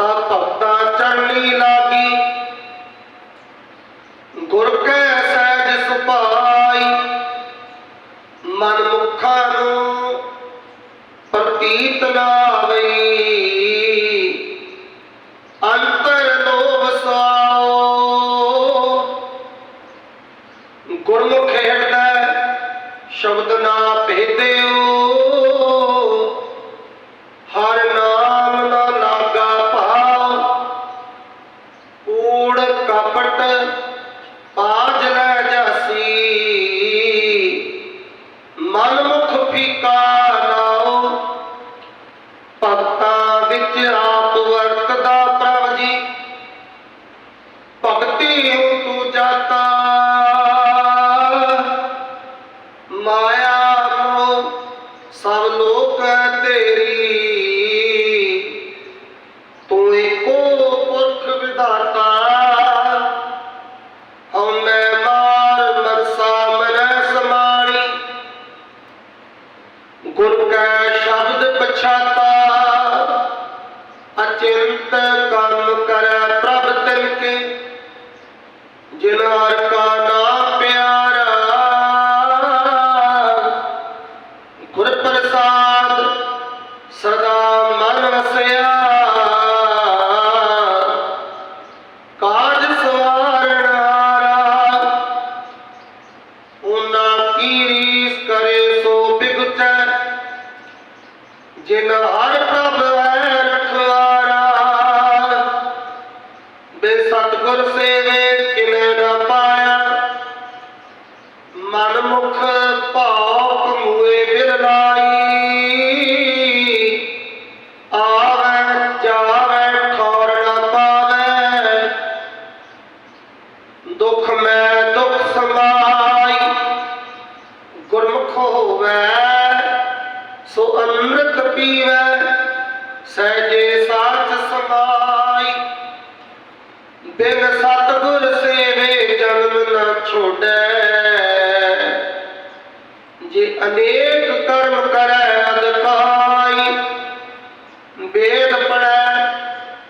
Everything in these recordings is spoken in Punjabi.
सतत चली ला ਸਭ ਲੋਕ ਤੇਰੀ ਛੋੜੈ ਜੇ ਅਨੇਕ ਕਰਮ ਕਰੈ ਅਦਕਾਈ ਵੇਦ ਪੜੈ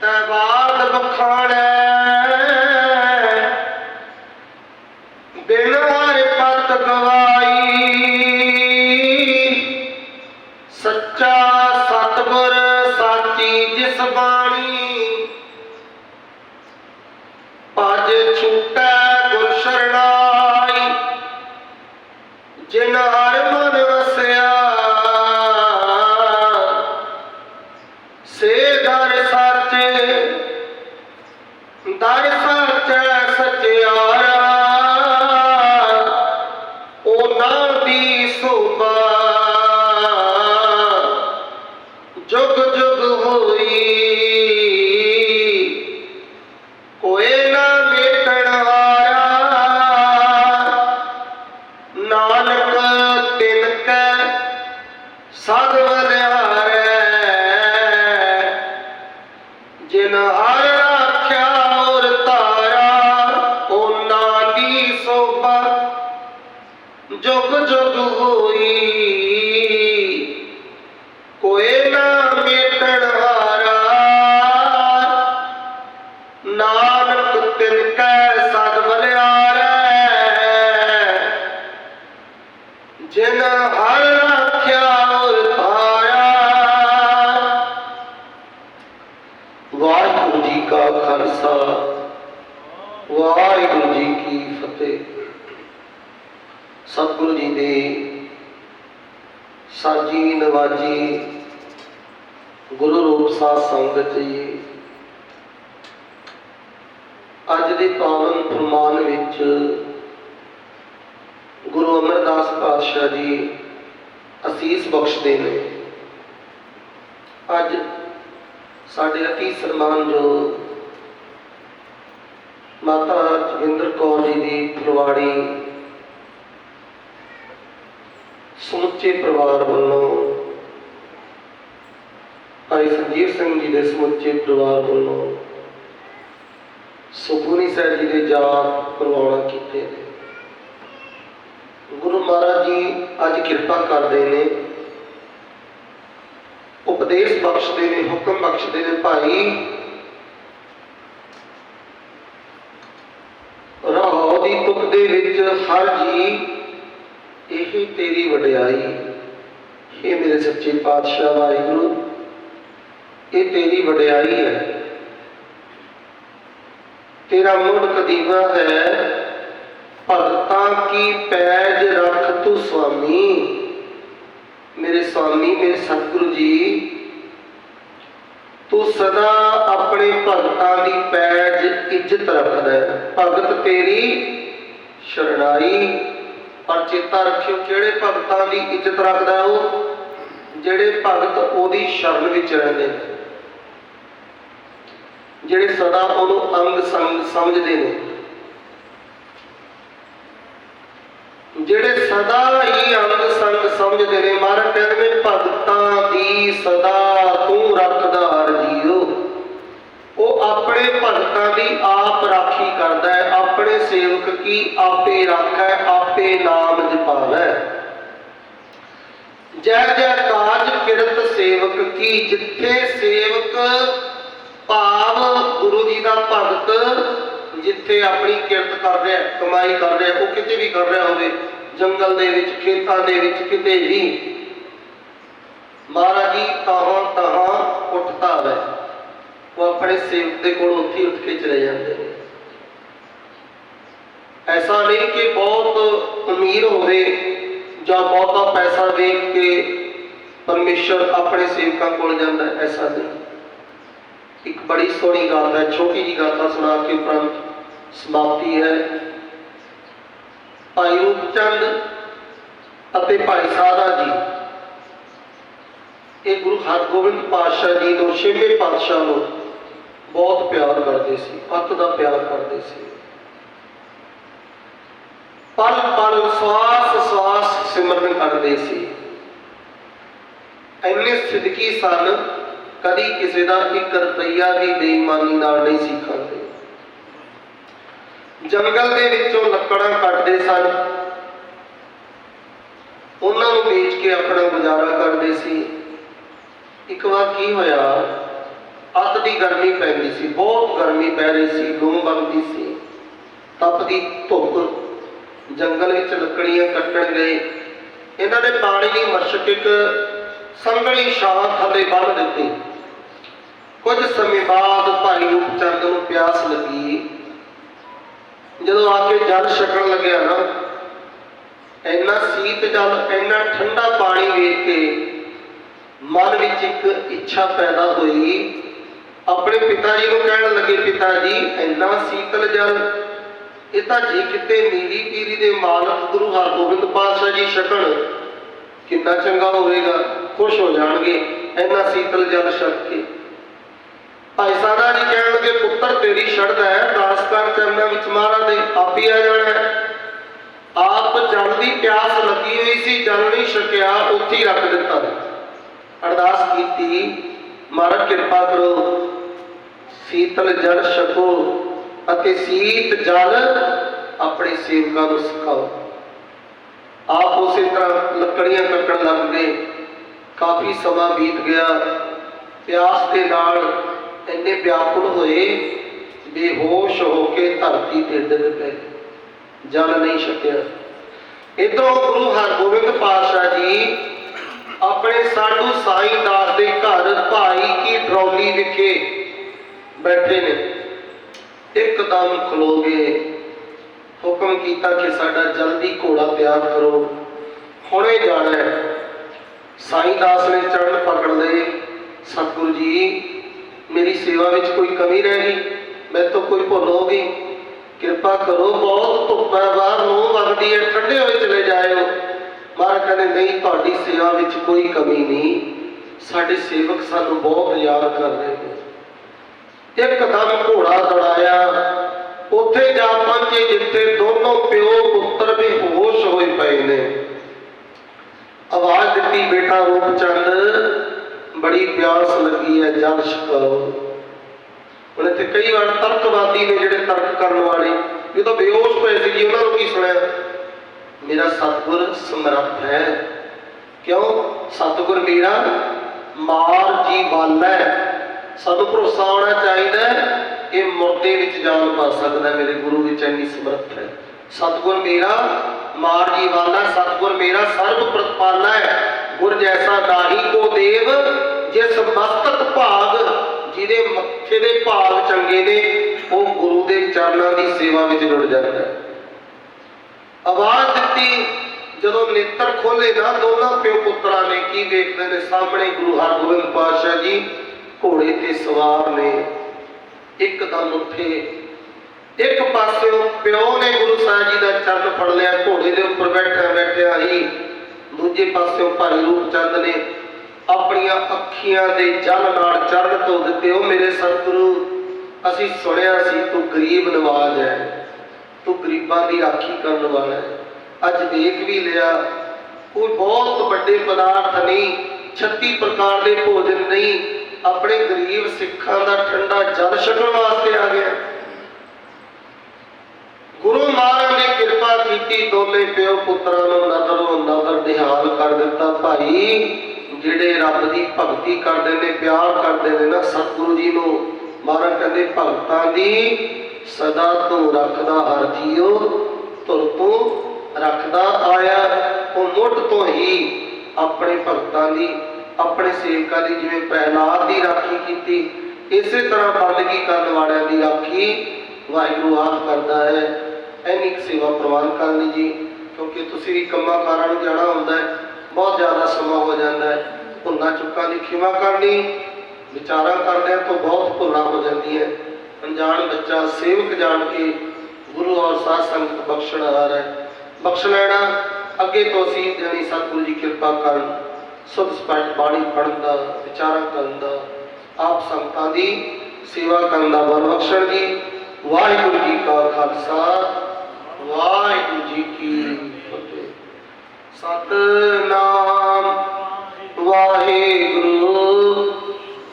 ਤੈ ਬਾਦ ਬਖਾਣੈ। ਗੁਰੂ ਰੂਪ ਸਾਧ ਸੰਗਤ ਜੀ, ਅੱਜ ਦੇ ਪਾਵਨ ਫਰਮਾਨ ਵਿੱਚ ਗੁਰੂ ਅਮਰਦਾਸ ਪਾਤਸ਼ਾਹ ਜੀ ਅਸੀਸ ਬਖਸ਼ਦੇ ਨੇ। ਅੱਜ ਸਾਡੇ ਅਤੀ ਜੋ ਮਾਤਾ ਜਗਿੰਦਰ ਕੌਰ ਜੀ ਦੀ ਫੁਲਵਾੜੀ ਸਮੁੱਚੇ ਪਰਿਵਾਰ ਵੱਲੋਂ ਭਾਈ ਸੰਜੀਵ ਸਿੰਘ ਜੀ ਦੇ ਸਮੁੱਚੇ ਪਰਿਵਾਰ ਵੱਲੋਂ ਸੁਖਮਨੀ ਸਾਹਿਬ ਜੀ ਦੇ ਜਾਪ ਪ੍ਰਵਾਨ ਕੀਤੇ ਨੇ। ਗੁਰੂ ਮਹਾਰਾਜ ਜੀ ਅੱਜ ਕਿਰਪਾ ਕਰਦੇ ਨੇ। ਉਪਦੇਸ਼ ਬਖਸ਼ਦੇ ਨੇ, ਹੁਕਮ ਬਖਸ਼ਦੇ ਨੇ ਭਾਈ। ਰਾਹ ਦੀ ਤੁਕ ਦੇ ਵਿੱਚ ਹਰ ਜੀ, ਇਹੀ ਤੇਰੀ ਵਡਿਆਈ। ਇਹ ਮੇਰੇ ਸੱਚੇ ਪਾਤਸ਼ਾਹ ਵਾਹਿਗੁਰੂ। ਇਹ ਤੇਰੀ ਵਡਿਆਈ ਹੈ। ਤੇਰਾ ਮੁੱਢ ਕਦੀਮਾ ਹੈ। ਭਗਤਾਂ ਕੀ ਪੈਜ ਰੱਖ ਤੂੰ ਸੁਆਮੀ ਮੇਰੇ ਸੁਆਮੀ ਮੇਰੇ ਸਤਿਗੁਰੂ ਜੀ, ਤੂੰ ਸਦਾ ਆਪਣੇ ਭਗਤਾਂ ਦੀ ਪੈਜ ਇੱਜ਼ਤ ਰੱਖਦਾ ਹੈ। ਭਗਤ ਤੇਰੀ ਸ਼ਰਣਾਈ ਪਰ ਚੇਤਾ ਰੱਖਿਓ ਕਿਹੜੇ ਭਗਤਾਂ ਦੀ ਇੱਜ਼ਤ ਰੱਖਦਾ ਉਹ? ਜਿਹੜੇ ਭਗਤ ਉਹਦੀ ਸ਼ਰਨ ਵਿੱਚ ਰਹਿੰਦੇ ਨੇ। ਜਿਹੜੇ ਸਦਾ ਉਹਨੂੰ ਅੰਗ ਸੰਗ ਸਮਝਦੇ ਨੇ। ਜਿਹੜੇ ਸਦਾ ਹੀ ਅੰਗ ਸੰਗ ਸਮਝਦੇ ਨੇ, ਮਹਾਰਾਜ ਕਹਿੰਦੇ ਨੇ, ਭਗਤਾਂ ਦੀ ਸਦਾ ਤੂੰ ਰੱਖਦਾ ਹਰ ਜੀਓ ਉਹ ਆਪਣੇ ਭਗਤਾਂ ਦੀ ਆਪ ਰਾਖੀ ਕਰਦਾ ਹੈ, ਆਪਣੇ ਸੇਵਕ ਕੀ ਆਪੇ ਰਾਖੈ, ਆਪੇ ਨਾਮ ਜਪਾਵੈ। ਜੈ ਜੈ ਕਾਜ ਕਿਰਤ ਸੇਵਕ ਕੀ, ਜਿੱਥੇ ਸੇਵਕ ਭਾਵ ਦਾ ਭਗਤ ਜਿੱਥੇ ਆਪਣੀ ਕਿਰਤ ਕਰ ਰਿਹਾ, ਕਮਾਈ ਕਰ ਰਿਹਾ, ਉਹ ਕਿਤੇ ਵੀ ਕਰ ਰਿਹਾ ਹੋਵੇ, ਜੰਗਲ ਦੇ ਵਿੱਚ, ਖੇਤਾਂ ਦੇ ਵਿੱਚ ਕਿਤੇ ਵੀ, ਮਹਾਰਾਜ ਜੀ ਤਾਹਾਂ ਤਾਹਾਂ ਉੱਠਦਾ ਹੈ। ਉਹ ਆਪਣੇ ਸੇਵਕ ਦੇ ਕੋਲ ਉੱਥੇ ਉੱਠ ਕੇ ਚਲੇ ਜਾਂਦੇ ਨੇ। ਐਸਾ ਨਹੀਂ ਕਿ ਬਹੁਤ ਅਮੀਰ ਹੋਵੇ ਜਾਂ ਬਹੁਤਾ ਪੈਸਾ ਵੇਖ ਕੇ ਪਰਮੇਸ਼ਰ ਆਪਣੇ ਸੇਵਕਾਂ ਕੋਲ ਜਾਂਦਾ, ਐਸਾ ਨਹੀਂ। ਇੱਕ ਬੜੀ ਸੋਹਣੀ ਗੱਲ ਹੈ, ਛੋਟੀ ਜੀ ਗਾਥਾ ਸੁਣਾ ਕੇ ਉਪਰੰਤ ਸਮਾਪਤੀ ਹੈ। ਭਾਈ ਰੂਪਚੰਦ ਅਤੇ ਭਾਈ ਸਾਦਾ ਜੀ, ਇਹ ਗੁਰੂ ਹਰਗੋਬਿੰਦ ਪਾਤਸ਼ਾਹ ਜੀ ਨੂੰ ਛੇਵੇਂ ਪਾਤਸ਼ਾਹ ਨੂੰ ਬਹੁਤ ਪਿਆਰ ਕਰਦੇ ਸੀ, ਅੱਤ ਦਾ ਪਿਆਰ ਕਰਦੇ ਸੀ। ਪਲ ਪਲ ਸਵਾਸ ਸਵਾਸ ਸਿਮਰਨ ਕਰਦੇ ਸੀ। ਐਨੇ ਸਿੱਧਕੀ ਸਨ ਕਦੀ ਕਿਸੇ ਦਾ ਇੱਕ ਰੁਪਈਆ ਵੀ ਬੇਈਮਾਨੀ ਨਾਲ ਨਹੀਂ ਸੀ ਖਾਂਦੇ। ਜੰਗਲ ਦੇ ਵਿੱਚੋਂ ਲੱਕੜਾਂ ਕੱਟਦੇ ਸਨ। ਉਹਨਾਂ ਨੂੰ ਵੇਚ ਕੇ ਆਪਣਾ ਗੁਜ਼ਾਰਾ ਕਰਦੇ ਸੀ। ਇੱਕ ਵਾਰ ਕੀ ਹੋਇਆ? ਅੱਤ ਦੀ ਗਰਮੀ ਪੈਂਦੀ ਸੀ, ਬਹੁਤ ਗਰਮੀ ਪੈ ਰਹੀ ਸੀ, ਗੁੰਮ ਵਗਦੀ ਸੀ। ਤਪਦੀ ਧੁੱਪ ਜੰਗਲ ਵਿੱਚ ਲੱਕੜੀਆਂ ਕੱਟਣ ਗਏ। ਇਹਨਾਂ ਨੇ ਪਾਣੀ ਦੀ ਮਸ਼ਕ ਇੱਕ ਸੰਗਲੀ ਛਾਂ ਥੱਲੇ ਬੰਨ੍ਹ ਦਿੱਤੀ। ਕੁਝ ਸਮੇਂ ਬਾਅਦ ਭਾਈ ਰੂਪਚੰਦ ਨੂੰ ਪਿਆਸ ਲੱਗੀ। ਜਦੋਂ ਆ ਕੇ ਜਲ ਛਕਣ ਲੱਗਿਆ ਨਾ, ਇੰਨਾ ਸੀਤ ਜਲ, ਇੰਨਾ ਠੰਡਾ ਪਾਣੀ ਵੇਖ ਕੇ ਮਨ ਵਿੱਚ ਇੱਕ ਇੱਛਾ ਪੈਦਾ ਹੋਈ। ਆਪਣੇ ਪਿਤਾ ਜੀ ਨੂੰ ਕਹਿਣ ਲੱਗੇ ਪਿਤਾ ਜੀ ਇੰਨਾ ਸੀਤਲ ਜਲ, ਇਹ ਤਾਂ ਜੀ ਕਿਤੇ ਮੇਰੀ ਪੀਰੀ ਦੇ ਮਾਲਕ ਗੁਰੂ ਹਰਗੋਬਿੰਦ ਪਾਤਸ਼ਾਹ ਜੀ ਛਕਣ, ਕਿੰਨਾ ਚੰਗਾ ਹੋਵੇਗਾ, ਖੁਸ਼ ਹੋ ਜਾਣਗੇ ਇੰਨਾ ਸੀਤਲ ਜਲ ਛਕ ਕੇ। ਭਾਈ ਸਾਦਾ ਜੀ ਕਹਿਣਗੇ ਪੁੱਤਰ ਤੇਰੀ ਸ਼ਰਤ ਹੈ ਦਾਸਕਾਰ ਚਰਨਾਂ ਵਿੱਚ ਮਹਾਰਾਜ ਦੇ ਆਪ ਆ ਜਾਣਾ ਆਪ ਜਲ ਦੀ ਪਿਆਸ ਲੱਗੀ ਹੋਈ ਸੀ, ਜਲ ਨਹੀਂ ਛਕਿਆ, ਉੱਥੇ ਹੀ ਰੱਖ ਦਿੱਤਾ। ਅਰਦਾਸ ਕੀਤੀ ਮਹਾਰਾਜ ਕਿਰਪਾ ਕਰੋ, ਸੀਤਲ ਜਲ ਛਕੋ ਅਤੇ ਸੀਤ ਜਲ ਆਪਣੇ ਸੇਵਕਾਂ ਨੂੰ ਸਿਖਾਓ। ਆਪ ਉਸੇ ਤਰ੍ਹਾਂ ਲੱਕੜੀਆਂ ਕੱਟਣ ਲੱਗ ਗਏ। ਕਾਫੀ ਸਮਾਂ ਬੀਤ ਗਿਆ। ਪਿਆਸ ਦੇ ਨਾਲ ਇੰਨੇ ਵਿਆਕੁਲ ਹੋਏ ਬੇਹੋਸ਼ ਹੋ ਕੇ ਧਰਤੀ ਤੇ ਡਿੱਗ ਪਏ। ਜਲ ਨਹੀਂ ਛਕਿਆ। ਇਧਰੋਂ ਗੁਰੂ ਹਰਗੋਬਿੰਦ ਪਾਤਸ਼ਾਹ ਜੀ ਆਪਣੇ ਸਾਧੂ ਸਾਈਂ ਦਾਸ ਦੇ ਘਰ ਭਾਈ ਕੀ ਟਰੌਲੀ ਵਿਖੇ ਬੈਠੇ ਨੇ। ਇੱਕਦਮ ਖਲੋ ਗਏ। ਹੁਕਮ ਕੀਤਾ ਕਿ ਸਾਡਾ ਜਲਦੀ ਘੋੜਾ ਤਿਆਰ ਕਰੋ। ਹੁਣੇ ਜਾਣਾ ਹੈ। ਸਾਈਂ ਦਾਸ ਨੇ ਚੜਨ ਪਕੜ ਲਏ। ਸਤਿਗੁਰੂ ਜੀ ਮੇਰੀ ਸੇਵਾ ਵਿੱਚ ਕੋਈ ਕਮੀ ਰਹਿ ਗਈ, ਮੈਂ ਤੋਂ ਕੋਈ ਭੁੱਲ ਹੋ ਗਈ। ਕਿਰਪਾ ਕਰੋ, ਬਹੁਤ ਧੁੱਪ ਹੈ ਬਾਹਰ ਨੂੰ ਵਗਦੀ ਹੈ, ਠੰਡੇ ਹੋਏ ਚਲੇ ਜਾਇਓ। ਮਹਾਰਾਜ ਕਹਿੰਦੇ, ਨਹੀਂ, ਤੁਹਾਡੀ ਸੇਵਾ ਵਿੱਚ ਕੋਈ ਕਮੀ ਨਹੀਂ। ਸਾਡੇ ਸੇਵਕ ਸਾਨੂੰ ਬਹੁਤ ਯਾਦ ਕਰ ਰਹੇ ਨੇ ਇੱਕਦਮ ਘੋੜਾ ਦੜਾਇਆ। ਉੱਥੇ ਜਾ ਪਹੁੰਚੇ, ਜਿੱਥੇ ਦੋਨੋਂ ਪਿਓ ਪੁੱਤਰ ਬੇਹੋਸ਼ ਹੋਏ ਪਏ ਨੇ। ਆਵਾਜ਼ ਦਿੱਤੀ, ਬੇਟਾ ਰੂਪਚੰਦ ਬੜੀ ਪਿਆਸ ਲੱਗੀ ਹੈ, ਜਲ ਛਕਾਓ। ਹੁਣ ਇੱਥੇ ਕਈ ਵਾਰ ਤਰਕਵਾਦੀ ਨੇ ਜਿਹੜੇ ਤਰਕ ਕਰਨ ਵਾਲੇ ਜਦੋਂ ਬੇਹੋਸ਼ ਪਏ ਸੀ ਜੀ, ਉਹਨਾਂ ਨੂੰ ਕੀ ਸੁਣਿਆ? ਮੇਰਾ ਸਤਿਗੁਰ ਸਮਰੱਥ ਹੈ। ਕਿਉਂ? ਸਤਿਗੁਰ ਮੇਰਾ ਮਾਰ ਜੀ ਵਾਲਾ ਸਾਨੂੰ ਭਰੋਸਾ ਹੋਣਾ ਚਾਹੀਦਾ ਹੈ ਕਿ ਮੁਰਦੇ ਵਿੱਚ ਜਾਨ ਪਾ ਸਕਦਾ ਮੇਰੇ ਗੁਰੂ ਵਿੱਚ ਇੰਨੀ ਸਮਰੱਥ ਹੈ। ਸਤਿਗੁਰ ਮੇਰਾ ਮਾਰ ਜੀ ਵਾਲਾ ਸਤਿਗੁਰ ਮੇਰਾ ਸਰਬ ਪ੍ਰਤਪਾਲਾ ਹੈ। ਗੁਰ ਜੈਸਾ ਨਾਹੀ ਕੋ ਦੇਵ ਜਿਸ ਮਸਤਕ ਭਾਗ ਜਿਹਦੇ ਮੱਥੇ ਦੇ ਭਾਗ ਚੰਗੇ ਨੇ, ਉਹ ਗੁਰੂ ਦੇ ਚਰਨਾਂ ਦੀ ਸੇਵਾ ਵਿੱਚ ਜੁੜ ਜਾਂਦਾ ਹੈ। ਆਵਾਜ਼ ਦਿੱਤੀ, ਜਦੋਂ ਨੇਤਰ ਖੋਲੇ ਨਾ, ਦੋਨਾਂ ਪਿਓ ਪੁੱਤਰਾਂ ਨੇ ਕੀ ਦੇਖਦੇ ਨੇ? ਸਾਹਮਣੇ ਗੁਰੂ ਹਰਗੋਬਿੰਦ ਪਾਤਸ਼ਾਹ ਜੀ ਘੋੜੇ ਤੇ ਸਵਾਰ ਨੇ। ਇੱਕਦਮ ਉੱਠੇ ਇੱਕ ਪਾਸਿਓਂ ਪਿਓ ਨੇ ਗੁਰੂ ਸਾਹਿਬ ਜੀ ਦਾ ਚਰਨ ਫੜ ਲਿਆ, ਘੋੜੇ ਦੇ ਉੱਪਰ ਬੈਠਿਆ ਬੈਠਿਆ ਹੀ। ਦੂਜੇ ਪਾਸਿਓਂ ਭਾਈ ਰੂਪਚੰਦ ਨੇ ਆਪਣੀਆਂ ਅੱਖੀਆਂ ਦੇ ਜਲ ਨਾਲ ਚਰਨ ਧੋ ਦਿੱਤੇ। ਉਹ ਮੇਰੇ ਸਤਿਗੁਰੂ ਅਸੀਂ ਸੁਣਿਆ ਸੀ, ਤੂੰ ਗਰੀਬ ਨਵਾਜ ਹੈ, ਤੂੰ ਗਰੀਬਾਂ ਦੀ ਰਾਖੀ ਕਰਨ ਵਾਲਾ ਹੈ। ਅੱਜ ਵੇਖ ਵੀ ਲਿਆ, ਕੋਈ ਬਹੁਤ ਵੱਡੇ ਪਦਾਰਥ ਨਹੀਂ 36 ਪ੍ਰਕਾਰ ਦੇ ਭੋਜਨ ਨਹੀਂ, ਆਪਣੇ ਗਰੀਬ ਸਿੱਖਾਂ ਦਾ ਠੰਡਾ ਜਲ ਛਕਣ ਵਾਸਤੇ ਆ ਗਿਆ। ਗੁਰੂ ਮਹਾਰਾਜ ਨੇ ਕਿਰਪਾ ਕੀਤੀ ਦੋਨੇ ਪਿਓ ਪੁੱਤਰਾਂ ਨੂੰ ਨਜ਼ਰੋਂ ਨਜ਼ਰ ਨਿਹਾਲ ਕਰ ਦਿੱਤਾ। ਭਾਈ ਜਿਹੜੇ ਰੱਬ ਦੀ ਭਗਤੀ ਕਰਦੇ ਨੇ, ਪਿਆਰ ਕਰਦੇ ਨੇ ਨਾ, ਸਤਿਗੁਰੂ ਜੀ ਨੂੰ ਮਹਾਰਾਜ ਕਹਿੰਦੇ ਭਗਤਾਂ ਦੀ ਸਦਾ ਤੋਂ ਰੱਖਦਾ, ਹਰ ਜੀਉ ਤੁਰ ਤੋਂ ਰੱਖਦਾ ਆਇਆ। ਉਹ ਮੁੱਢ ਤੋਂ ਹੀ ਆਪਣੇ ਭਗਤਾਂ ਦੀ, ਆਪਣੇ ਸੇਵਕਾਂ ਦੀ, ਜਿਵੇਂ ਪਹਿਲਾਦ ਦੀ ਰਾਖੀ ਕੀਤੀ, ਇਸੇ ਤਰ੍ਹਾਂ ਬੰਦਗੀ ਕਰਨ ਵਾਲਿਆਂ ਦੀ ਰਾਖੀ ਵਾਹਿਗੁਰੂ ਆਪ ਕਰਦਾ ਹੈ। ਐਨੀ ਕੁ ਸੇਵਾ ਪ੍ਰਵਾਨ ਕਰਨੀ ਜੀ, ਕਿਉਂਕਿ ਤੁਸੀਂ ਵੀ ਕੰਮਾਂ ਕਾਰਾਂ ਨੂੰ ਜਾਣਾ ਹੁੰਦਾ ਹੈ, ਬਹੁਤ ਜ਼ਿਆਦਾ ਸਮਾਂ ਹੋ ਜਾਂਦਾ ਹੈ। ਭੁੱਲਾਂ ਚੁੱਕਾਂ ਦੀ ਖਿਮਾ ਕਰਨੀ, ਵਿਚਾਰਾਂ ਕਰਦਿਆਂ ਤੋਂ ਬਹੁਤ ਭੁੱਲਾਂ ਹੋ ਜਾਂਦੀਆਂ ਅਣਜਾਣ ਬੱਚਾ ਸੇਵਕ ਜਾਣ ਕੇ ਗੁਰੂ ਔਰ ਸਾਧ ਸੰਗਤ ਬਖਸ਼ਣ ਆ ਹੈ। ਬਖਸ਼ ਲੈਣਾ, ਅੱਗੇ ਤੋਂ ਅਸੀਂ ਦੇਣੀ ਸਤਿਗੁਰੂ ਜੀ ਕਿਰਪਾ ਕਰਨ, ਸੁਧ ਸਪਸ਼ਟ ਬਾਣੀ ਪੜ੍ਹਨ ਦਾ, ਵਿਚਾਰਾਂ ਕਰਨ ਦਾ, ਆਪ ਸੰਗਤਾਂ ਦੀ ਸੇਵਾ ਕਰਨ ਦਾ ਬਲ ਬਖਸ਼ਣ ਜੀ ਵਾਹਿਗੁਰੂ ਜੀ ਕਾ ਖਾਲਸਾ, ਵਾਹਿਗੁਰੂ ਜੀ ਕੀ ਫਤਿਹ। ਸਤਨਾਮ ਵਾਹਿਗੁਰੂ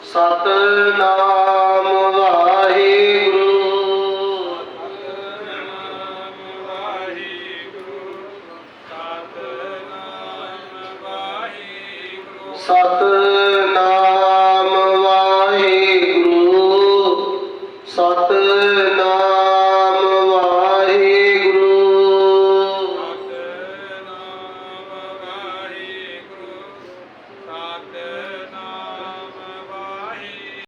ਸਤਨਾਮ